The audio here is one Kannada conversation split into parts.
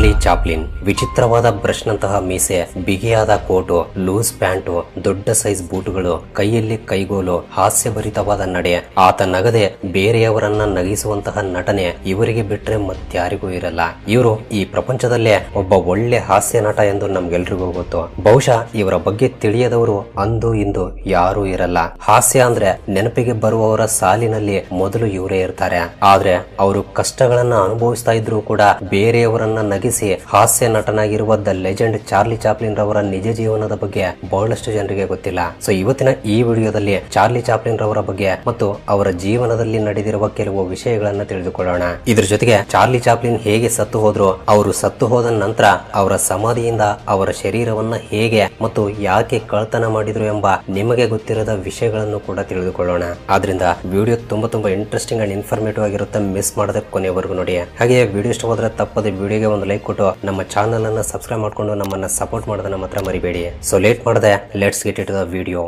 ಚಾರ್ಲಿ ಚಾಪ್ಲಿನ್ ವಿಚಿತ್ರವಾದ ಬ್ರಷ್ನಂತಹ ಮೀಸೆ, ಬಿಗಿಯಾದ ಕೋಟು, ಲೂಸ್ ಪ್ಯಾಂಟು, ದೊಡ್ಡ ಸೈಜ್ ಬೂಟುಗಳು, ಕೈಯಲ್ಲಿ ಕೈಗೋಲು, ಹಾಸ್ಯಭರಿತವಾದ ನಡೆ, ಆತ ನಗದೆ ಬೇರೆಯವರನ್ನ ನಗಿಸುವಂತಹ ನಟನೆ ಇವರಿಗೆ ಬಿಟ್ರೆ ಮತ್ಯಾರಿಗೂ ಇರಲ್ಲ. ಇವರು ಈ ಪ್ರಪಂಚದಲ್ಲೇ ಒಬ್ಬ ಒಳ್ಳೆ ಹಾಸ್ಯ ನಟ ಎಂದು ನಮ್ಗೆಲ್ರಿಗೂ ಗೊತ್ತು. ಬಹುಶಃ ಇವರ ಬಗ್ಗೆ ತಿಳಿಯದವರು ಅಂದು ಇಂದು ಯಾರೂ ಇರಲ್ಲ. ಹಾಸ್ಯ ಅಂದ್ರೆ ನೆನಪಿಗೆ ಬರುವವರ ಸಾಲಿನಲ್ಲಿ ಮೊದಲು ಇವರೇ ಇರ್ತಾರೆ. ಆದ್ರೆ ಅವರು ಕಷ್ಟಗಳನ್ನ ಅನುಭವಿಸ್ತಾ ಇದ್ರು ಕೂಡ ಬೇರೆಯವರನ್ನ ಹಾಸ್ಯ ನಟನಾಗಿರುವ ದ ಲೆಜೆಂಡ್ ಚಾರ್ಲಿ ಚಾಪ್ಲಿನ್ ರವರ ನಿಜ ಜೀವನದ ಬಗ್ಗೆ ಬಹಳಷ್ಟು ಜನರಿಗೆ ಗೊತ್ತಿಲ್ಲ. ಸೊ, ಇವತ್ತಿನ ಈ ವಿಡಿಯೋದಲ್ಲಿ ಚಾರ್ಲಿ ಚಾಪ್ಲಿನ್ ರವರ ಬಗ್ಗೆ ಮತ್ತು ಅವರ ಜೀವನದಲ್ಲಿ ನಡೆದಿರುವ ಕೆಲವು ವಿಷಯಗಳನ್ನ ತಿಳಿದುಕೊಳ್ಳೋಣ. ಇದ್ರ ಜೊತೆಗೆ ಚಾರ್ಲಿ ಚಾಪ್ಲಿನ್ ಹೇಗೆ ಸತ್ತು ಹೋದ್ರು, ಅವರು ಸತ್ತು ಹೋದ ನಂತರ ಅವರ ಸಮಾಧಿಯಿಂದ ಅವರ ಶರೀರವನ್ನ ಹೇಗೆ ಮತ್ತು ಯಾಕೆ ಕಳ್ತನ ಮಾಡಿದ್ರು ಎಂಬ ನಿಮಗೆ ಗೊತ್ತಿರದ ವಿಷಯಗಳನ್ನು ಕೂಡ ತಿಳಿದುಕೊಳ್ಳೋಣ. ಆದ್ರಿಂದ ವಿಡಿಯೋ ತುಂಬಾ ತುಂಬಾ ಇಂಟ್ರೆಸ್ಟಿಂಗ್ ಅಂಡ್ ಇನ್ಫಾರ್ಮೇಟಿವ್ ಆಗಿರುತ್ತೆ. ಮಿಸ್ ಮಾಡದೆ ಕೊನೆವರೆಗೂ ನೋಡಿ. ಹಾಗೆ ವಿಡಿಯೋ ಇಷ್ಟವಾದ್ರೆ ತಪ್ಪದೆ ವಿಡಿಯೋಗೆ ಒಂದು ಲೈಕ್ ಕೊಟ್ಟು ನಮ್ಮ ಚಾನಲ್ ಅನ್ನ ಸಬ್ಸ್ಕ್ರೈಬ್ ಮಾಡ್ಕೊಂಡು ನಮ್ಮನ್ನ ಸಪೋರ್ಟ್ ಮಾಡೋದನ್ನ ಮಾತ್ರ ಮರಿಬೇಡಿ. ಸೊ ಲೇಟ್ ಮಾಡಿದೆ let's get it the video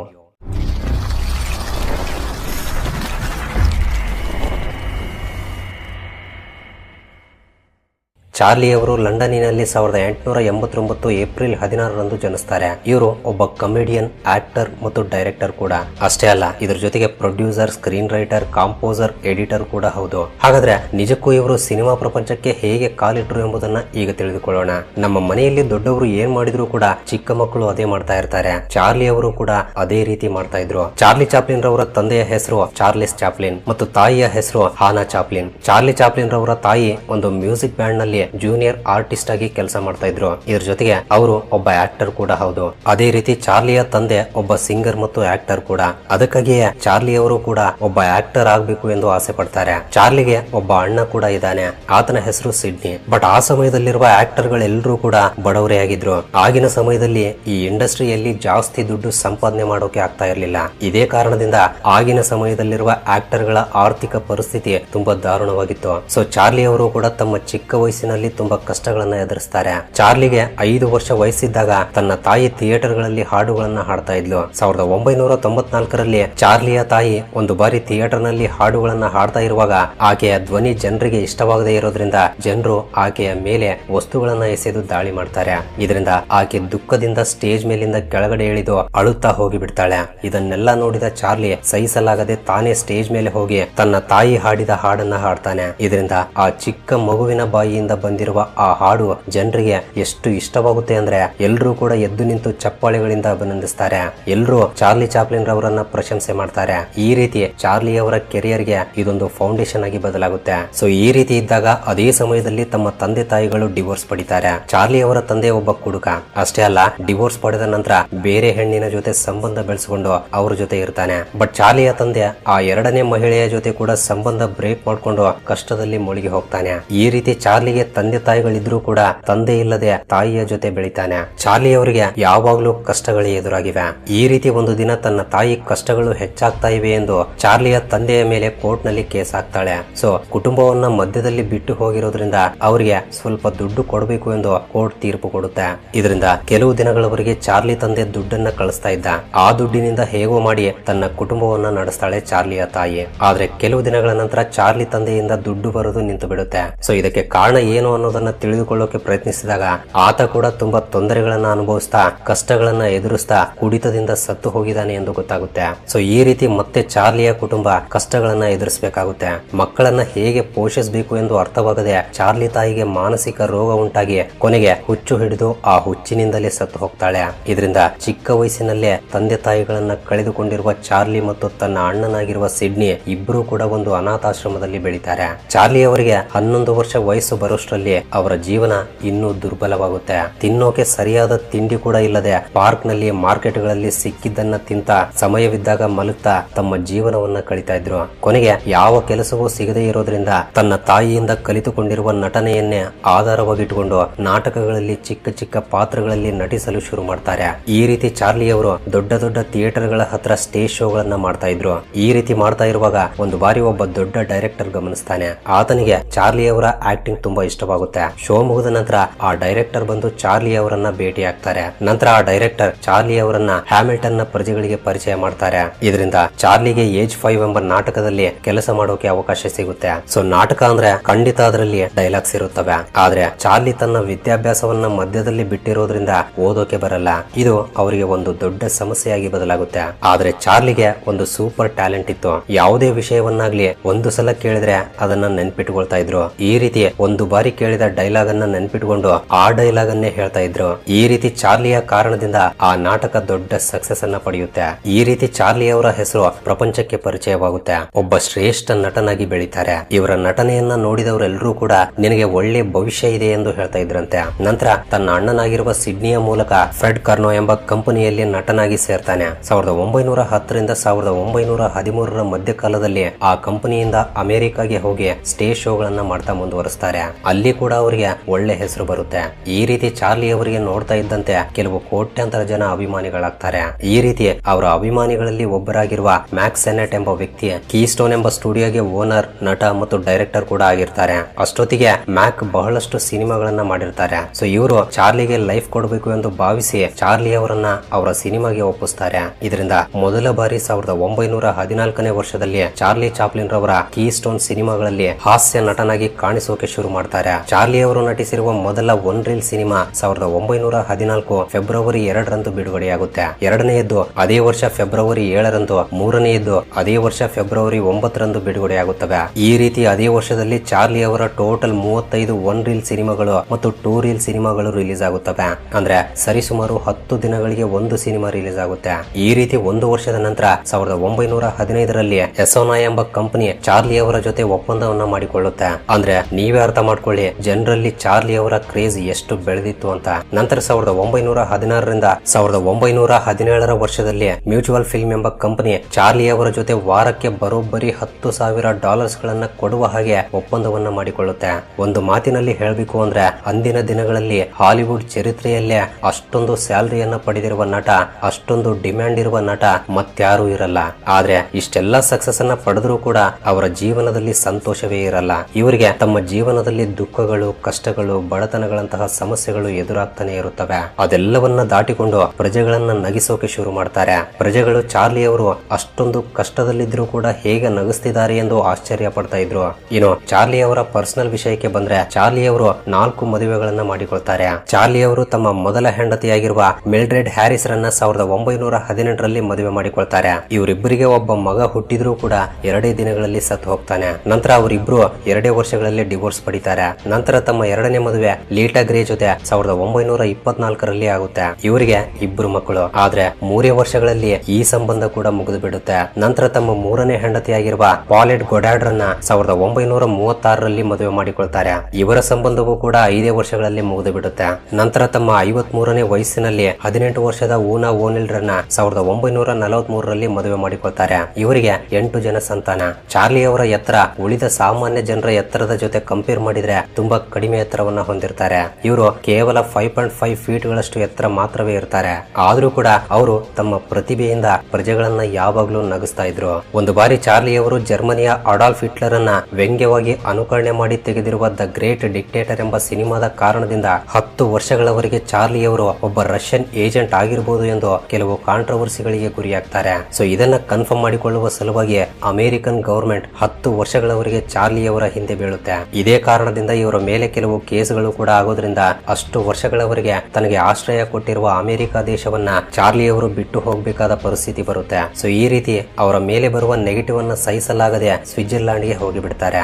Charlie ಅವರು ಲಂಡನ್ನಿನಲ್ಲಿ ಸಾವಿರದ ಎಂಟುನೂರ ಎಂಬತ್ತೊಂಬತ್ತು ಏಪ್ರಿಲ್ ಹದಿನಾರರಂದು ಜನಿಸ್ತಾರೆ. ಇವರು ಒಬ್ಬ ಕಮಿಡಿಯನ್ ಆಕ್ಟರ್ ಮತ್ತು ಡೈರೆಕ್ಟರ್ ಕೂಡ. ಅಷ್ಟೇ ಅಲ್ಲ, ಇದರ ಜೊತೆಗೆ producer screen writer composer editor ಕೂಡ ಹೌದು. ಹಾಗಾದ್ರೆ ನಿಜಕ್ಕೂ ಇವರು ಸಿನಿಮಾ ಪ್ರಪಂಚಕ್ಕೆ ಹೇಗೆ ಕಾಲಿಟ್ರು ಎಂಬುದನ್ನ ಈಗ ತಿಳಿದುಕೊಳ್ಳೋಣ. ನಮ್ಮ ಮನೆಯಲ್ಲಿ ದೊಡ್ಡವರು ಏನ್ ಮಾಡಿದ್ರು ಕೂಡ ಚಿಕ್ಕ ಮಕ್ಕಳು ಅದೇ ಮಾಡ್ತಾ ಇರ್ತಾರೆ. ಚಾರ್ಲಿ ಅವರು ಕೂಡ ಅದೇ ರೀತಿ ಮಾಡ್ತಾ ಇದ್ರು. ಚಾರ್ಲಿ ಚಾಪ್ಲಿನ್ ರವರ ತಂದೆಯ ಹೆಸರು ಚಾರ್ಲಿಸ್ ಚಾಪ್ಲಿನ್ ಮತ್ತು ತಾಯಿಯ ಹೆಸರು ಹಾನಾ ಚಾಪ್ಲಿನ್. ಚಾರ್ಲಿ ಚಾಪ್ಲಿನ್ ರವರ ತಾಯಿ ಒಂದು ಮ್ಯೂಸಿಕ್ ಬ್ಯಾಂಡ್ನಲ್ಲಿ ಜೂನಿಯರ್ ಆರ್ಟಿಸ್ಟ್ ಆಗಿ ಕೆಲಸ ಮಾಡ್ತಾ ಇದ್ರು. ಇದ್ರ ಜೊತೆಗೆ ಅವರು ಒಬ್ಬ ಆಕ್ಟರ್ ಕೂಡ ಹೌದು. ಅದೇ ರೀತಿ ಚಾರ್ಲಿಯ ತಂದೆ ಒಬ್ಬ ಸಿಂಗರ್ ಮತ್ತು ಆಕ್ಟರ್ ಕೂಡ. ಅದಕ್ಕಾಗಿಯೇ ಚಾರ್ಲಿ ಅವರು ಕೂಡ ಒಬ್ಬ ಆಕ್ಟರ್ ಆಗ್ಬೇಕು ಎಂದು ಆಸೆ ಪಡ್ತಾರೆ. ಚಾರ್ಲಿಗೆ ಒಬ್ಬ ಅಣ್ಣ ಕೂಡ ಇದ್ದಾನೆ. ಆತನ ಹೆಸರು ಸಿಡ್ನಿ. ಬಟ್ ಆ ಸಮಯದಲ್ಲಿರುವ ಆಕ್ಟರ್ ಗಳೆಲ್ಲರೂ ಕೂಡ ಬಡವರೇ ಆಗಿದ್ರು. ಆಗಿನ ಸಮಯದಲ್ಲಿ ಈ ಇಂಡಸ್ಟ್ರಿಯಲ್ಲಿ ಜಾಸ್ತಿ ದುಡ್ಡು ಸಂಪಾದನೆ ಮಾಡೋಕೆ ಆಗ್ತಾ ಇರಲಿಲ್ಲ. ಇದೇ ಕಾರಣದಿಂದ ಆಗಿನ ಸಮಯದಲ್ಲಿರುವ ಆಕ್ಟರ್ಗಳ ಆರ್ಥಿಕ ಪರಿಸ್ಥಿತಿ ತುಂಬಾ ದಾರುಣವಾಗಿತ್ತು. ಸೊ ಚಾರ್ಲಿ ಅವರು ಕೂಡ ತಮ್ಮ ಚಿಕ್ಕ ವಯಸ್ಸಿನಲ್ಲಿ ತುಂಬಾ ಕಷ್ಟಗಳನ್ನ ಎದುರಿಸ್ತಾರೆ. ಚಾರ್ಲಿಗೆ ಐದು ವರ್ಷ ವಯಸ್ಸಿದ್ದಾಗ ತನ್ನ ತಾಯಿ ಥಿಯೇಟರ್ಗಳಲ್ಲಿ ಹಾಡುಗಳನ್ನ ಹಾಡ್ತಾ ಇದ್ಲು. ಸಾವಿರದ ಒಂಬೈನೂರ ತೊಂಬತ್ನಾಲ್ಕರಲ್ಲಿ ಚಾರ್ಲಿಯ ತಾಯಿ ಒಂದು ಬಾರಿ ಥಿಯೇಟರ್ನಲ್ಲಿ ಹಾಡುಗಳನ್ನ ಹಾಡ್ತಾ ಇರುವಾಗ ಆಕೆಯ ಧ್ವನಿ ಜನರಿಗೆ ಇಷ್ಟವಾಗದೇ ಇರೋದ್ರಿಂದ ಜನರು ಆಕೆಯ ಮೇಲೆ ವಸ್ತುಗಳನ್ನ ಎಸೆದು ದಾಳಿ ಮಾಡ್ತಾರೆ. ಇದರಿಂದ ಆಕೆ ದುಃಖದಿಂದ ಸ್ಟೇಜ್ ಮೇಲಿಂದ ಕೆಳಗಡೆ ಇಳಿದು ಅಳುತ್ತಾ ಹೋಗಿ ಬಿಡ್ತಾಳೆ ಇದನ್ನೆಲ್ಲ ನೋಡಿದ ಚಾರ್ಲಿ ಸಹಿಸಲಾಗದೆ ತಾನೇ ಸ್ಟೇಜ್ ಮೇಲೆ ಹೋಗಿ ತನ್ನ ತಾಯಿ ಹಾಡಿದ ಹಾಡನ್ನ ಹಾಡ್ತಾನೆ. ಇದರಿಂದ ಆ ಚಿಕ್ಕ ಮಗುವಿನ ಬಾಯಿಯಿಂದ ಬಂದಿರುವ ಆ ಹಾಡು ಜನರಿಗೆ ಎಷ್ಟು ಇಷ್ಟವಾಗುತ್ತೆ ಅಂದ್ರೆ ಎಲ್ಲರೂ ಕೂಡ ಎದ್ದು ನಿಂತು ಚಪ್ಪಾಳೆಗಳಿಂದ ಅಭಿನಂದಿಸ್ತಾರೆ. ಎಲ್ಲರೂ ಚಾರ್ಲಿ ಚಾಪ್ಲಿನ್ ರವರನ್ನ ಪ್ರಶಂಸೆ ಮಾಡ್ತಾರೆ. ಈ ರೀತಿ ಚಾರ್ಲಿ ಅವರ ಕೆರಿಯರ್ಗೆ ಇದೊಂದು ಫೌಂಡೇಶನ್ ಆಗಿ ಬದಲಾಗುತ್ತೆ. ಸೊ, ಈ ರೀತಿ ಇದ್ದಾಗ ಅದೇ ಸಮಯದಲ್ಲಿ ತಮ್ಮ ತಂದೆ ತಾಯಿಗಳು ಡಿವೋರ್ಸ್ ಪಡಿತಾರೆ. ಚಾರ್ಲಿ ಅವರ ತಂದೆ ಒಬ್ಬ ಕುಡುಕ. ಅಷ್ಟೇ ಅಲ್ಲ, ಡಿವೋರ್ಸ್ ಪಡೆದ ನಂತರ ಬೇರೆ ಹೆಣ್ಣಿನ ಜೊತೆ ಸಂಬಂಧ ಬೆಳೆಸಿಕೊಂಡು ಅವ್ರ ಜೊತೆ ಇರ್ತಾನೆ. ಬಟ್ ಚಾರ್ಲಿಯ ತಂದೆ ಆ ಎರಡನೇ ಮಹಿಳೆಯ ಜೊತೆ ಕೂಡ ಸಂಬಂಧ ಬ್ರೇಕ್ ಮಾಡ್ಕೊಂಡು ಕಷ್ಟದಲ್ಲಿ ಮುಳುಗಿ ಹೋಗ್ತಾನೆ. ಈ ರೀತಿ ಚಾರ್ಲಿಗೆ ತಂದೆ ತಾಯಿಗಳಿದ್ರು ಕೂಡ ತಂದೆ ಇಲ್ಲದೆ ತಾಯಿಯ ಜೊತೆ ಬೆಳಿತಾನೆ. ಚಾರ್ಲಿ ಅವರಿಗೆ ಯಾವಾಗ್ಲೂ ಕಷ್ಟಗಳು ಎದುರಾಗಿವೆ. ಈ ರೀತಿ ಒಂದು ದಿನ ತನ್ನ ತಾಯಿ ಕಷ್ಟಗಳು ಹೆಚ್ಚಾಗ್ತಾ ಇವೆ ಎಂದು ಚಾರ್ಲಿಯ ತಂದೆಯ ಮೇಲೆ ಕೋರ್ಟ್ನಲ್ಲಿ ಕೇಸ್ ಹಾಕ್ತಾಳೆ. ಸೊ, ಕುಟುಂಬವನ್ನ ಮಧ್ಯದಲ್ಲಿ ಬಿಟ್ಟು ಹೋಗಿರೋದ್ರಿಂದ ಅವರಿಗೆ ಸ್ವಲ್ಪ ದುಡ್ಡು ಕೊಡಬೇಕು ಎಂದು ಕೋರ್ಟ್ ತೀರ್ಪು ಕೊಡುತ್ತೆ. ಇದರಿಂದ ಕೆಲವು ದಿನಗಳವರೆಗೆ ಚಾರ್ಲಿ ತಂದೆ ದುಡ್ಡನ್ನ ಕಳಿಸ್ತಾ ಇದ್ದ. ಆ ದುಡ್ಡಿನಿಂದ ಹೇಗೋ ಮಾಡಿ ತನ್ನ ಕುಟುಂಬವನ್ನ ನಡೆಸ್ತಾಳೆ ಚಾರ್ಲಿಯ ತಾಯಿ. ಆದ್ರೆ ಕೆಲವು ದಿನಗಳ ನಂತರ ಚಾರ್ಲಿ ತಂದೆಯಿಂದ ದುಡ್ಡು ಬರೋದು ನಿಂತು ಬಿಡುತ್ತೆ ಸೊ, ಇದಕ್ಕೆ ಕಾರಣ ಏನು ಅನ್ನೋದನ್ನ ತಿಳಿದುಕೊಳ್ಳೋಕೆ ಪ್ರಯತ್ನಿಸಿದಾಗ ಆತ ಕೂಡ ತುಂಬಾ ತೊಂದರೆಗಳನ್ನ ಅನುಭವಿಸ್ತಾ, ಕಷ್ಟಗಳನ್ನ ಎದುರಿಸ್ತಾ ಕುಡಿತದಿಂದ ಸತ್ತು ಹೋಗಿದ್ದಾನೆ ಎಂದು ಗೊತ್ತಾಗುತ್ತೆ. ಸೊ ಈ ರೀತಿ ಮತ್ತೆ ಚಾರ್ಲಿಯ ಕುಟುಂಬ ಕಷ್ಟಗಳನ್ನ ಎದುರಿಸಬೇಕಾಗುತ್ತೆ. ಮಕ್ಕಳನ್ನ ಹೇಗೆ ಪೋಷಿಸಬೇಕು ಎಂದು ಅರ್ಥವಾಗದೆ ಚಾರ್ಲಿ ತಾಯಿಗೆ ಮಾನಸಿಕ ರೋಗ ಉಂಟಾಗಿ ಕೊನೆಗೆ ಹುಚ್ಚು ಹಿಡಿದು ಆ ಹುಚ್ಚಿನಿಂದಲೇ ಸತ್ತು ಹೋಗ್ತಾಳೆ. ಇದರಿಂದ ಚಿಕ್ಕ ವಯಸ್ಸಿನಲ್ಲೇ ತಂದೆ ತಾಯಿಗಳನ್ನ ಕಳೆದುಕೊಂಡಿರುವ ಚಾರ್ಲಿ ಮತ್ತು ತನ್ನ ಅಣ್ಣನಾಗಿರುವ ಸಿಡ್ನಿ ಇಬ್ಬರು ಕೂಡ ಒಂದು ಅನಾಥಾಶ್ರಮದಲ್ಲಿ ಬೆಳೀತಾರೆ. ಚಾರ್ಲಿ ಅವರಿಗೆ ಹನ್ನೊಂದು ವರ್ಷ ವಯಸ್ಸು ಬರೋಷ್ಟರಲ್ಲಿ ಅವರ ಜೀವನ ಇನ್ನೂ ದುರ್ಬಲವಾಗುತ್ತೆ. ತಿನ್ನೋಕೆ ಸರಿಯಾದ ತಿಂಡಿ ಕೂಡ ಇಲ್ಲದೆ ಪಾರ್ಕ್ನಲ್ಲಿ ಮಾರ್ಕೆಟ್ಗಳಲ್ಲಿ ಸಿಕ್ಕಿದ್ದನ್ನ ತಿಂತ ಸಮಯವಿದ್ದಾಗ ಮಲಗ್ತಾ ತಮ್ಮ ಜೀವನವನ್ನ ಕಳಿತಾ ಇದ್ರು. ಕೊನೆಗೆ ಯಾವ ಕೆಲಸವೂ ಸಿಗದೇ ಇರೋದ್ರಿಂದ ತನ್ನ ತಾಯಿಯಿಂದ ಕಲಿತುಕೊಂಡಿರುವ ನಟನೆಯನ್ನೇ ಆಧಾರವಾಗಿಟ್ಟುಕೊಂಡು ನಾಟಕಗಳಲ್ಲಿ ಚಿಕ್ಕ ಚಿಕ್ಕ ಪಾತ್ರಗಳಲ್ಲಿ ನಟಿಸಲು ಶುರು ಮಾಡ್ತಾರೆ. ಈ ರೀತಿ ಚಾರ್ಲಿ ಅವರು ದೊಡ್ಡ ದೊಡ್ಡ ಥಿಯೇಟರ್ಗಳ ಹತ್ರ ಸ್ಟೇಜ್ ಶೋಗಳನ್ನ ಮಾಡ್ತಾ ಇದ್ರು. ಈ ರೀತಿ ಮಾಡ್ತಾ ಇರುವಾಗ ಒಂದು ಬಾರಿ ಒಬ್ಬ ದೊಡ್ಡ ಡೈರೆಕ್ಟರ್ ಗಮನಿಸ್ತಾನೆ. ಆತನಿಗೆ ಚಾರ್ಲಿ ಅವರ ಆಕ್ಟಿಂಗ್ ತುಂಬಾ ಇಷ್ಟ ಇಷ್ಟವಾಗುತ್ತೆ. ಶೋ ಮುಗಿದ ನಂತರ ಆ ಡೈರೆಕ್ಟರ್ ಬಂದು ಚಾರ್ಲಿ ಅವರನ್ನ ಭೇಟಿ ಆಗ್ತಾರೆ ನಂತರ ಆ ಡೈರೆಕ್ಟರ್ ಚಾರ್ಲಿ ಅವರನ್ನ ಹ್ಯಾಮಿಲ್ಟನ್ನ ಪ್ರಜೆಗಳಿಗೆ ಪರಿಚಯ ಮಾಡ್ತಾರೆ. ಇದರಿಂದ ಚಾರ್ಲಿಗೆ ಏಜ್ ಫೈವ್ ಎಂಬ ನಾಟಕದಲ್ಲಿ ಕೆಲಸ ಮಾಡೋಕೆ ಅವಕಾಶ ಸಿಗುತ್ತೆ. ಸೊ, ನಾಟಕ ಅಂದ್ರೆ ಖಂಡಿತ ಅದರಲ್ಲಿ ಡೈಲಾಗ್ಸ್ ಇರುತ್ತವೆ. ಆದ್ರೆ ಚಾರ್ಲಿ ತನ್ನ ವಿದ್ಯಾಭ್ಯಾಸವನ್ನ ಮಧ್ಯದಲ್ಲಿ ಬಿಟ್ಟಿರೋದ್ರಿಂದ ಓದೋಕೆ ಬರಲ್ಲ. ಇದು ಅವರಿಗೆ ಒಂದು ದೊಡ್ಡ ಸಮಸ್ಯೆಯಾಗಿ ಬದಲಾಗುತ್ತೆ. ಆದ್ರೆ ಚಾರ್ಲಿಗೆ ಒಂದು ಸೂಪರ್ ಟ್ಯಾಲೆಂಟ್ ಇತ್ತು. ಯಾವುದೇ ವಿಷಯವನ್ನಾಗ್ಲಿ ಒಂದು ಸಲ ಕೇಳಿದ್ರೆ ಅದನ್ನ ನೆನ್ಪಿಟ್ಕೊಳ್ತಾ ಇದ್ರು. ಈ ರೀತಿ ಒಂದು ಬಾರಿ ಕೇಳಿದ ಡೈಲಾಗ್ ಅನ್ನ ನೆನ್ಪಿಟ್ಕೊಂಡು ಆ ಡೈಲಾಗ್ ಅನ್ನೇ ಹೇಳ್ತಾ ಇದ್ರು. ಈ ರೀತಿ ಚಾರ್ಲಿಯ ಕಾರಣದಿಂದ ಆ ನಾಟಕ ದೊಡ್ಡ ಸಕ್ಸಸ್ ಅನ್ನ ಪಡೆಯುತ್ತೆ. ಈ ರೀತಿ ಚಾರ್ಲಿ ಅವರ ಹೆಸರು ಪ್ರಪಂಚಕ್ಕೆ ಪರಿಚಯವಾಗುತ್ತೆ. ಒಬ್ಬ ಶ್ರೇಷ್ಠ ನಟನಾಗಿ ಬೆಳೀತಾರೆ. ಇವರ ನಟನೆಯನ್ನ ನೋಡಿದವರೆಲ್ಲರೂ ಕೂಡ ನಿನಗೆ ಒಳ್ಳೆ ಭವಿಷ್ಯ ಇದೆ ಎಂದು ಹೇಳ್ತಾ ಇದ್ರಂತೆ. ನಂತರ ತನ್ನ ಅಣ್ಣನಾಗಿರುವ ಸಿಡ್ನಿಯ ಮೂಲಕ ಫ್ರೆಡ್ ಕರ್ನೋ ಎಂಬ ಕಂಪನಿಯಲ್ಲಿ ನಟನಾಗಿ ಸೇರ್ತಾನೆ. ಸಾವಿರದ ಒಂಬೈನೂರ ಹತ್ತರಿಂದ ಸಾವಿರದ ಒಂಬೈನೂರ ಹದಿಮೂರರ ಮಧ್ಯಕಾಲದಲ್ಲಿ ಆ ಕಂಪನಿಯಿಂದ ಅಮೆರಿಕಾಗೆ ಹೋಗಿ ಸ್ಟೇಜ್ ಶೋಗಳನ್ನ ಮಾಡ್ತಾ ಮುಂದುವರಿಸ್ತಾರೆ. ಅಲ್ಲಿ ಕೂಡ ಅವರಿಗೆ ಒಳ್ಳೆ ಹೆಸರು ಬರುತ್ತೆ. ಈ ರೀತಿ ಚಾರ್ಲಿ ಅವರಿಗೆ ನೋಡ್ತಾ ಇದ್ದಂತೆ ಕೆಲವು ಕೋಟ್ಯಾಂತರ ಜನ ಅಭಿಮಾನಿಗಳಾಗ್ತಾರೆ. ಈ ರೀತಿ ಅವರ ಅಭಿಮಾನಿಗಳಲ್ಲಿ ಒಬ್ಬರಾಗಿರುವ ಮ್ಯಾಕ್ಸ್ ಸೆನೆಟ್ ಎಂಬ ವ್ಯಕ್ತಿ ಕೀಸ್ಟೋನ್ ಎಂಬ ಸ್ಟುಡಿಯೋಗೆ ಓನರ್, ನಟ ಮತ್ತು ಡೈರೆಕ್ಟರ್ ಕೂಡ ಆಗಿರ್ತಾರೆ. ಅಷ್ಟೊತ್ತಿಗೆ ಮ್ಯಾಕ್ ಬಹಳಷ್ಟು ಸಿನಿಮಾಗಳನ್ನ ಮಾಡಿರ್ತಾರೆ. ಸೊ, ಇವರು ಚಾರ್ಲಿಗೆ ಲೈಫ್ ಕೊಡಬೇಕು ಎಂದು ಭಾವಿಸಿ ಚಾರ್ಲಿ ಅವರನ್ನ ಅವರ ಸಿನಿಮಾಗೆ ಒಪ್ಪಿಸ್ತಾರೆ. ಇದರಿಂದ ಮೊದಲ ಬಾರಿ ಸಾವಿರದ ಒಂಬೈನೂರ ಹದಿನಾಲ್ಕನೇ ವರ್ಷದಲ್ಲಿ ಚಾರ್ಲಿ ಚಾಪ್ಲಿನ್ ರವರ ಕೀ ಸ್ಟೋನ್ ಸಿನಿಮಾಗಳಲ್ಲಿ ಹಾಸ್ಯ ನಟನಾಗಿ ಕಾಣಿಸೋಕೆ ಶುರು ಮಾಡ್ತಾರೆ. ಚಾರ್ಲಿ ಅವರು ನಟಿಸಿರುವ ಮೊದಲ ಒನ್ ರೀಲ್ ಸಿನಿಮಾ ಸಾವಿರದ ಒಂಬೈನೂರ ಹದಿನಾಲ್ಕು ಫೆಬ್ರವರಿ ಎರಡರಂದು ಬಿಡುಗಡೆಯಾಗುತ್ತೆ. ಎರಡನೆಯದ್ದು ಅದೇ ವರ್ಷ ಫೆಬ್ರವರಿ ಏಳರಂದು, ಮೂರನೆಯದ್ದು ಅದೇ ವರ್ಷ ಫೆಬ್ರವರಿ ಒಂಬತ್ತರಂದು ಬಿಡುಗಡೆಯಾಗುತ್ತವೆ. ಈ ರೀತಿ ಅದೇ ವರ್ಷದಲ್ಲಿ ಚಾರ್ಲಿ ಅವರ ಟೋಟಲ್ ಮೂವತ್ತೈದು ಒನ್ ರೀಲ್ ಸಿನಿಮಾಗಳು ಮತ್ತು ಟೂ ರೀಲ್ ಸಿನಿಮಾಗಳು ರಿಲೀಸ್ ಆಗುತ್ತವೆ. ಅಂದ್ರೆ ಸರಿಸುಮಾರು ಹತ್ತು ದಿನಗಳಿಗೆ ಒಂದು ಸಿನಿಮಾ ರಿಲೀಸ್ ಆಗುತ್ತೆ. ಈ ರೀತಿ ಒಂದು ವರ್ಷದ ನಂತರ ಸಾವಿರದ ಒಂಬೈನೂರ ಹದಿನೈದರಲ್ಲಿ ಎಸೋನಾ ಎಂಬ ಕಂಪನಿ ಚಾರ್ಲಿ ಅವರ ಜೊತೆ ಒಪ್ಪಂದವನ್ನ ಮಾಡಿಕೊಳ್ಳುತ್ತೆ. ಅಂದ್ರೆ ನೀವೇ ಅರ್ಥ ಮಾಡ್ಕೊಳ್ಳಿ. ಜನರಲ್ಲಿ ಚಾರ್ಲಿ ಅವರ ಕ್ರೇಜ್ ಎಷ್ಟು ಬೆಳೆದಿತ್ತು ಅಂತ. ನಂತರ ಸಾವಿರದ ಒಂಬೈನೂರ ಹದಿನಾರರಿಂದ ಸಾವಿರದ ಒಂಬೈನೂರ ಹದಿನೇಳರ ವರ್ಷದಲ್ಲಿ ಮ್ಯೂಚುವಲ್ ಫಿಲ್ಮ್ ಎಂಬ ಕಂಪನಿ ಚಾರ್ಲಿ ಅವರ ಜೊತೆ ವಾರಕ್ಕೆ ಬರೋಬ್ಬರಿ ಹತ್ತು ಸಾವಿರ ಡಾಲರ್ಸ್ ಗಳನ್ನ ಕೊಡುವ ಹಾಗೆ ಒಪ್ಪಂದವನ್ನ ಮಾಡಿಕೊಳ್ಳುತ್ತೆ. ಒಂದು ಮಾತಿನಲ್ಲಿ ಹೇಳಬೇಕು ಅಂದ್ರೆ ಅಂದಿನ ದಿನಗಳಲ್ಲಿ ಹಾಲಿವುಡ್ ಚರಿತ್ರೆಯಲ್ಲೇ ಅಷ್ಟೊಂದು ಸ್ಯಾಲರಿಯನ್ನ ಪಡೆದಿರುವ ನಟ, ಅಷ್ಟೊಂದು ಡಿಮ್ಯಾಂಡ್ ಇರುವ ನಟ ಮತ್ಯಾರೂ ಇರಲ್ಲ. ಆದ್ರೆ ಇಷ್ಟೆಲ್ಲಾ ಸಕ್ಸಸ್ ಅನ್ನ ಪಡೆದರೂ ಕೂಡ ಅವರ ಜೀವನದಲ್ಲಿ ಸಂತೋಷವೇ ಇರಲ್ಲ. ಇವರಿಗೆ ತಮ್ಮ ಜೀವನದಲ್ಲಿ ದುಃಖಗಳು, ಕಷ್ಟಗಳು, ಬಡತನಗಳಂತಹ ಸಮಸ್ಯೆಗಳು ಎದುರಾಗ್ತಾನೆ ಇರುತ್ತವೆ. ಅದೆಲ್ಲವನ್ನ ದಾಟಿಕೊಂಡು ಪ್ರಜೆಗಳನ್ನ ನಗಿಸೋಕೆ ಶುರು ಮಾಡ್ತಾರೆ. ಪ್ರಜೆಗಳು ಚಾರ್ಲಿ ಅವರು ಅಷ್ಟೊಂದು ಕಷ್ಟದಲ್ಲಿದ್ರು ಕೂಡ ಹೇಗೆ ನಗಿಸ್ತಿದ್ದಾರೆ ಎಂದು ಆಶ್ಚರ್ಯ ಪಡ್ತಾ ಇದ್ರು. ಇನ್ನು ಚಾರ್ಲಿ ಅವರ ಪರ್ಸನಲ್ ವಿಷಯಕ್ಕೆ ಬಂದ್ರೆ ಚಾರ್ಲಿ ಅವರು ನಾಲ್ಕು ಮದುವೆಗಳನ್ನ ಮಾಡಿಕೊಳ್ತಾರೆ. ಚಾರ್ಲಿ ಅವರು ತಮ್ಮ ಮೊದಲ ಹೆಂಡತಿಯಾಗಿರುವ ಮಿಲ್ಡ್ರೆಡ್ ಹ್ಯಾರಿಸ್ ರನ್ನ ಸಾವಿರದ ಒಂಬೈನೂರ ಹದಿನೆಂಟರಲ್ಲಿ ಮದುವೆ ಮಾಡಿಕೊಳ್ತಾರೆ. ಇವರಿಬ್ಬರಿಗೆ ಒಬ್ಬ ಮಗ ಹುಟ್ಟಿದ್ರು ಕೂಡ ಎರಡೇ ದಿನಗಳಲ್ಲಿ ಸತ್ತು ಹೋಗ್ತಾನೆ. ನಂತರ ಅವರಿಬ್ರು ಎರಡೇ ವರ್ಷಗಳಲ್ಲಿ ಡಿವೋರ್ಸ್ ಪಡಿತಾರೆ. ನಂತರ ತಮ್ಮ ಎರಡನೇ ಮದುವೆ ಲೀಟಾ ಗ್ರೇ ಜೊತೆ ಸಾವಿರದ ಒಂಬೈನೂರ ಇಪ್ಪತ್ನಾಲ್ಕರಲ್ಲಿ ಆಗುತ್ತೆ. ಇವರಿಗೆ ಇಬ್ಬರು ಮಕ್ಕಳು. ಆದ್ರೆ ಮೂರೇ ವರ್ಷಗಳಲ್ಲಿ ಈ ಸಂಬಂಧ ಕೂಡ ಮುಗಿದು ಬಿಡುತ್ತೆ ನಂತರ ತಮ್ಮ ಮೂರನೇ ಹೆಂಡತಿಯಾಗಿರುವ ಪಾಲೆಟ್ ಗೊಡಾಡ್ರನ್ನ ಸಾವಿರದ ಒಂಬೈನೂರ ಮೂವತ್ತಾರರಲ್ಲಿ ಮದುವೆ ಮಾಡಿಕೊಳ್ತಾರೆ. ಇವರ ಸಂಬಂಧವೂ ಕೂಡ ಐದೇ ವರ್ಷಗಳಲ್ಲಿ ಮುಗಿದು ಬಿಡುತ್ತೆ ನಂತರ ತಮ್ಮ ಐವತ್ ಮೂರನೇ ವಯಸ್ಸಿನಲ್ಲಿ ಹದಿನೆಂಟು ವರ್ಷದ ಊನಾ ಓನಿಲ್ ರನ್ನ ಸಾವಿರದ ಒಂಬೈನೂರ ನಲವತ್ ಮೂರರಲ್ಲಿ ಮದುವೆ ಮಾಡಿಕೊಳ್ತಾರೆ. ಇವರಿಗೆ ಎಂಟು ಜನ ಸಂತಾನ. ಚಾರ್ಲಿ ಅವರ ಎತ್ತರ ಉಳಿದ ಸಾಮಾನ್ಯ ಜನರ ಎತ್ತರದ ಜೊತೆ ಕಂಪೇರ್ ಮಾಡಿದ್ರೆ ತುಂಬಾ ಕಡಿಮೆ ಎತ್ತರವನ್ನ ಹೊಂದಿರ್ತಾರೆ. ಇವರು ಕೇವಲ ಫೈವ್ ಪಾಯಿಂಟ್ ಫೈವ್ ಫೀಟ್ ಗಳಷ್ಟು ಎತ್ತರ ಮಾತ್ರವೇ ಇರ್ತಾರೆ. ಆದ್ರೂ ಕೂಡ ಅವರು ತಮ್ಮ ಪ್ರತಿಭೆಯಿಂದ ಪ್ರಜೆಗಳನ್ನ ಯಾವಾಗ್ಲೂ ನಗಿಸ್ತಾ ಇದ್ರು. ಒಂದು ಬಾರಿ ಚಾರ್ಲಿ ಅವರು ಜರ್ಮನಿಯ ಅಡಾಲ್ಫ್ ಹಿಟ್ಲರ್ ಅನ್ನ ವ್ಯಂಗ್ಯವಾಗಿ ಅನುಕರಣೆ ಮಾಡಿ ತೆಗೆದಿರುವ ದ ಗ್ರೇಟ್ ಡಿಕ್ಟೇಟರ್ ಎಂಬ ಸಿನಿಮಾದ ಕಾರಣದಿಂದ ಹತ್ತು ವರ್ಷಗಳವರೆಗೆ ಚಾರ್ಲಿ ಅವರು ಒಬ್ಬ ರಷ್ಯನ್ ಏಜೆಂಟ್ ಆಗಿರಬಹುದು ಎಂದು ಕೆಲವು ಕಾಂಟ್ರವರ್ಸಿಗಳಿಗೆ ಗುರಿಯಾಗ್ತಾರೆ. ಸೊ, ಇದನ್ನ ಕನ್ಫರ್ಮ್ ಮಾಡಿಕೊಳ್ಳುವ ಸಲುವಾಗಿ ಅಮೆರಿಕನ್ ಗವರ್ಮೆಂಟ್ ಹತ್ತು ವರ್ಷಗಳವರೆಗೆ ಚಾರ್ಲಿ ಅವರ ಹಿಂದೆ ಬೀಳುತ್ತೆ. ಇದೇ ಕಾರಣದಿಂದ ಇವರ ಮೇಲೆ ಕೆಲವು ಕೇಸ್ಗಳು ಕೂಡ ಆಗೋದ್ರಿಂದ ಅಷ್ಟು ವರ್ಷಗಳವರೆಗೆ ತನಗೆ ಆಶ್ರಯ ಕೊಟ್ಟಿರುವ ಅಮೆರಿಕ ದೇಶವನ್ನ ಚಾರ್ಲಿ ಅವರು ಬಿಟ್ಟು ಹೋಗಬೇಕಾದ ಪರಿಸ್ಥಿತಿ ಬರುತ್ತೆ. ಸೊ, ಈ ರೀತಿ ಅವರ ಮೇಲೆ ಬರುವ ನೆಗೆಟಿವ್ ಅನ್ನ ಸಹಿಸಲಾಗದೆ ಸ್ವಿಟ್ಜರ್ಲ್ಯಾಂಡ್ಗೆ ಹೋಗಿ ಬಿಡ್ತಾರೆ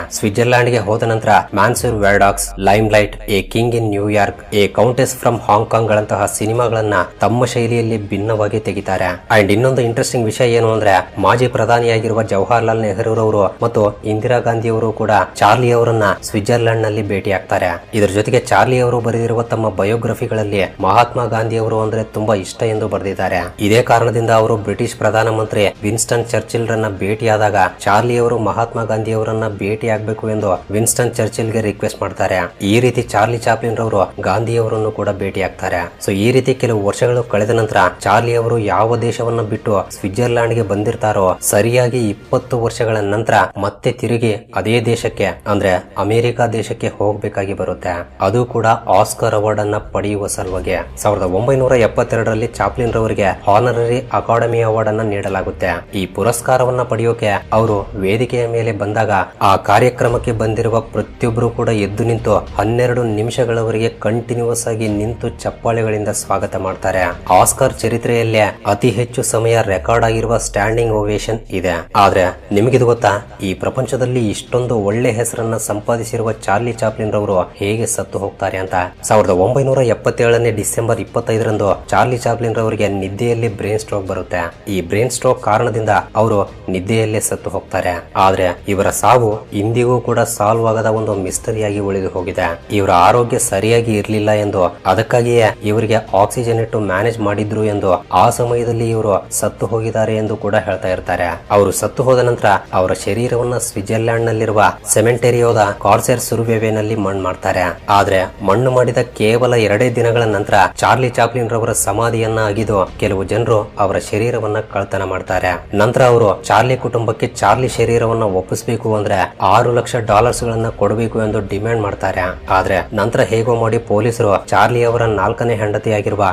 ಗೆ ಹೋದ ನಂತರ Monsieur Verdoux Limelight A King in New York A Countess from Hong Kong ಗಳಂತಹ ಸಿನಿಮಾಗಳನ್ನ ತಮ್ಮ ಶೈಲಿಯಲ್ಲಿ ಭಿನ್ನವಾಗಿ ತೆಗಿತಾರೆ. ಅಂಡ್ ಇನ್ನೊಂದು ಇಂಟ್ರೆಸ್ಟಿಂಗ್ ವಿಷಯ ಏನು ಅಂದ್ರೆ ಮಾಜಿ ಪ್ರಧಾನಿಯಾಗಿರುವ ಜವಾಹರ್ಲಾಲ್ ನೆಹರೂರವರು ಮತ್ತು ಇಂದಿರಾ ಗಾಂಧಿ ಅವರು ಕೂಡ ಚಾರ್ಲಿ ಅವರನ್ನ ಸ್ವಿಟ್ಜರ್ಲ್ಯಾಂಡ್ ಭೇಟಿಯಾಗ್ತಾರೆ ಇದರ ಜೊತೆಗೆ ಚಾರ್ಲಿ ಅವರು ಬರೆದಿರುವ ತಮ್ಮ ಬಯೋಗ್ರಫಿಗಳಲ್ಲಿ ಮಹಾತ್ಮ ಗಾಂಧಿ ಅವರು ಅಂದ್ರೆ ತುಂಬಾ ಇಷ್ಟ ಎಂದು ಬರೆದಿದ್ದಾರೆ. ಇದೇ ಕಾರಣದಿಂದ ಅವರು ಬ್ರಿಟಿಷ್ ಪ್ರಧಾನಮಂತ್ರಿ ವಿನ್ಸ್ಟನ್ ಚರ್ಚಿಲ್ ರನ್ನ ಭೇಟಿಯಾದಾಗ ಚಾರ್ಲಿ ಅವರು ಮಹಾತ್ಮ ಗಾಂಧಿ ಅವರನ್ನ ಭೇಟಿಯಾಗಬೇಕು ಎಂದು ವಿನ್ಸ್ಟನ್ ಚರ್ಚಿಲ್ಗೆ ರಿಕ್ವೆಸ್ಟ್ ಮಾಡ್ತಾರೆ. ಈ ರೀತಿ ಚಾರ್ಲಿ ಚಾಪ್ಲಿನ್ ರವರು ಗಾಂಧಿ ಅವರನ್ನು ಕೂಡ ಭೇಟಿಯಾಗ್ತಾರೆ. ಸೊ ಈ ರೀತಿ ಕೆಲವು ವರ್ಷಗಳು ಕಳೆದ ನಂತರ ಚಾರ್ಲಿ ಅವರು ಯಾವ ದೇಶವನ್ನ ಬಿಟ್ಟು ಸ್ವಿಟ್ಜರ್ಲ್ಯಾಂಡ್ಗೆ ಬಂದಿರ್ತಾರೋ ಸರಿಯಾಗಿ ಇಪ್ಪತ್ತು ವರ್ಷಗಳ ನಂತರ ಮತ್ತೆ ತಿರುಗಿ ಅದೇ ದೇಶಕ್ಕೆ ಅಂದ್ರೆ ಅಮೆರಿಕ ದೇಶಕ್ಕೆ ಜೈಲಿಗೆ ಹೋಗಬೇಕಾಗಿ ಬರುತ್ತೆ. ಅದು ಕೂಡ ಆಸ್ಕರ್ ಅವಾರ್ಡ್ ಅನ್ನ ಪಡೆಯುವ ಸಲುವಾಗಿ. ಸಾವಿರದ ಒಂಬೈನೂರ ಎಪ್ಪತ್ತೆರಡರಲ್ಲಿ ಚಾಪ್ಲಿನ್ ರವರಿಗೆ ಹಾನರರಿ ಅಕಾಡೆಮಿ ಅವಾರ್ಡ್ ಅನ್ನ ನೀಡಲಾಗುತ್ತೆ. ಈ ಪುರಸ್ಕಾರವನ್ನ ಪಡೆಯೋಕೆ ಅವರು ವೇದಿಕೆಯ ಮೇಲೆ ಬಂದಾಗ ಆ ಕಾರ್ಯಕ್ರಮಕ್ಕೆ ಬಂದಿರುವ ಪ್ರತಿಯೊಬ್ಬರು ಕೂಡ ಎದ್ದು ನಿಂತು ಹನ್ನೆರಡು ನಿಮಿಷಗಳವರೆಗೆ ಕಂಟಿನ್ಯೂಸ್ ಆಗಿ ನಿಂತು ಚಪ್ಪಾಳೆಗಳಿಂದ ಸ್ವಾಗತ ಮಾಡ್ತಾರೆ. ಆಸ್ಕರ್ ಚರಿತ್ರೆಯಲ್ಲೇ ಅತಿ ಹೆಚ್ಚು ಸಮಯ ರೆಕಾರ್ಡ್ ಆಗಿರುವ ಸ್ಟ್ಯಾಂಡಿಂಗ್ ಓವೇಶನ್ ಇದೆ. ಆದ್ರೆ ನಿಮಗಿದು ಗೊತ್ತಾ, ಈ ಪ್ರಪಂಚದಲ್ಲಿ ಇಷ್ಟೊಂದು ಒಳ್ಳೆ ಹೆಸರನ್ನ ಸಂಪಾದಿಸಿರುವ ಚಾರ್ಲಿ ಚಾಪ್ಲಿನ್ ರವರು ಹೇಗೆ ಸತ್ತು ಹೋಗ್ತಾರೆ ಅಂತ. ಸಾವಿರದ ಒಂಬೈನೂರ ಎಪ್ಪತ್ತೇಳನೇ ಡಿಸೆಂಬರ್ ಇಪ್ಪತ್ತೈದರಂದು ಚಾರ್ಲಿ ಚಾಪ್ಲಿನ್ ರವರಿಗೆ ನಿದ್ದೆಯಲ್ಲಿ ಬ್ರೈನ್ ಸ್ಟ್ರೋಕ್ ಬರುತ್ತೆ. ಈ ಬ್ರೈನ್ ಸ್ಟ್ರೋಕ್ ಕಾರಣದಿಂದ ಅವರು ನಿದ್ದೆಯಲ್ಲೇ ಸತ್ತು ಹೋಗ್ತಾರೆ. ಆದ್ರೆ ಇವರ ಸಾವು ಇಂದಿಗೂ ಕೂಡ ಸಾಲ್ವ್ ಆಗದ ಒಂದು ಮಿಸ್ಟರಿಯಾಗಿ ಉಳಿದು ಹೋಗಿದೆ. ಇವರ ಆರೋಗ್ಯ ಸರಿಯಾಗಿ ಇರಲಿಲ್ಲ ಎಂದು ಅದಕ್ಕಾಗಿಯೇ ಇವರಿಗೆ ಆಕ್ಸಿಜನ್ ಇಟ್ಟು ಮ್ಯಾನೇಜ್ ಮಾಡಿದ್ರು ಎಂದು ಆ ಸಮಯದಲ್ಲಿ ಇವರು ಸತ್ತು ಹೋಗಿದ್ದಾರೆ ಎಂದು ಕೂಡ ಹೇಳ್ತಾ ಇರ್ತಾರೆ. ಅವರು ಸತ್ತು ಹೋದ ನಂತರ ಅವರ ಶರೀರವನ್ನ ಸ್ವಿಟ್ಜರ್ಲ್ಯಾಂಡ್ ನಲ್ಲಿರುವ ಸೆಮೆಂಟೆರಿಯೋದ ಕಾರ್ಸೆರ್ ಸುರುವೆವೆನಲ್ಲಿ ಮಣ್ಣು ಮಾಡ್ತಾರೆ. ಆದ್ರೆ ಮಣ್ಣು ಮಾಡಿದ ಕೇವಲ ಎರಡೇ ದಿನಗಳ ನಂತರ ಚಾರ್ಲಿ ಚಾಪ್ಲಿನ್ ರವರ ಸಮಾಧಿಯನ್ನ ಅಗಿದು ಕೆಲವು ಜನರು ಅವರ ಶರೀರವನ್ನ ಕಳ್ತನ ಮಾಡ್ತಾರೆ. ನಂತರ ಅವರು ಚಾರ್ಲಿ ಕುಟುಂಬಕ್ಕೆ ಚಾರ್ಲಿ ಶರೀರವನ್ನ ಒಪ್ಪಿಸಬೇಕು ಅಂದ್ರೆ ಆರು ಲಕ್ಷ ಡಾಲರ್ಸ್ ಗಳನ್ನ ಕೊಡಬೇಕು ಎಂದು ಡಿಮ್ಯಾಂಡ್ ಮಾಡ್ತಾರೆ. ಆದ್ರೆ ನಂತರ ಹೇಗೋ ಮಾಡಿ ಪೊಲೀಸರು ಚಾರ್ಲಿ ಅವರ ನಾಲ್ಕನೇ ಹೆಂಡತಿಯಾಗಿರುವ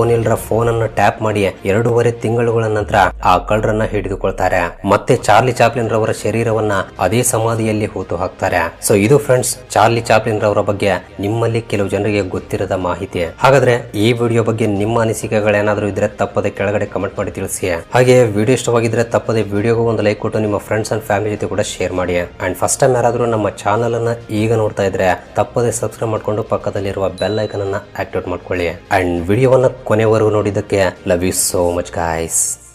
ಓನಿಲ್ ರ ಫೋನ್ ಅನ್ನು ಟ್ಯಾಪ್ ಮಾಡಿ ಎರಡೂವರೆ ತಿಂಗಳುಗಳ ನಂತರ ಆ ಕಳ್ಳರನ್ನ ಹಿಡಿದುಕೊಳ್ತಾರೆ. ಮತ್ತೆ ಚಾರ್ಲಿ ಚಾಪ್ಲಿನ್ ರವರ ಶರೀರವನ್ನ ಅದೇ ಸಮಾಧಿಯಲ್ಲಿ ಹೂತು ಹಾಕ್ತಾರೆ. ಸೊ ಇದು ಫ್ರೆಂಡ್ಸ್ ಚಾರ್ಲಿ ಚಾಪ್ಲಿನ್ ರವರ ಬಗ್ಗೆ ನಿಮ್ಮಲ್ಲಿ ಕೆಲವು ಜನರಿಗೆ ಗೊತ್ತಿರದ ಮಾಹಿತಿ. ಹಾಗಾದ್ರೆ ಈ ವಿಡಿಯೋ ಬಗ್ಗೆ ನಿಮ್ಮ ಅನಿಸಿಕೆಗಳೇನಾದ್ರೂ ಇದ್ರೆ ತಪ್ಪದೆ ಕೆಳಗಡೆ ಕಮೆಂಟ್ ಮಾಡಿ ತಿಳಿಸಿ. ಹಾಗೆ ವಿಡಿಯೋ ಇಷ್ಟವಾಗಿದ್ರೆ ತಪ್ಪದೆ ವಿಡಿಯೋಗೂ ಒಂದು ಲೈಕ್ ಕೊಟ್ಟು ನಿಮ್ಮ ಫ್ರೆಂಡ್ಸ್ ಅಂಡ್ ಫ್ಯಾಮಿಲಿ ಜೊತೆ ಕೂಡ ಶೇರ್ ಮಾಡಿ. ಅಂಡ್ ಫಸ್ಟ್ ಟೈಮ್ ಯಾರಾದರೂ ನಮ್ಮ ಚಾನಲ್ ಅನ್ನ ಈಗ ನೋಡ್ತಾ ಇದ್ರೆ ತಪ್ಪದೆ ಸಬ್ಸ್ಕ್ರೈಬ್ ಮಾಡ್ಕೊಂಡು ಪಕ್ಕದಲ್ಲಿರುವ ಬೆಲ್ ಐಕನ್ ಅನ್ನ ಆಕ್ಟಿವೇಟ್ ಮಾಡ್ಕೊಳ್ಳಿ. ಅಂಡ್ ವಿಡಿಯೋವನ್ನ ಕೊನೆವರೆಗೂ ನೋಡಿದ್ದಕ್ಕೆ love you so much guys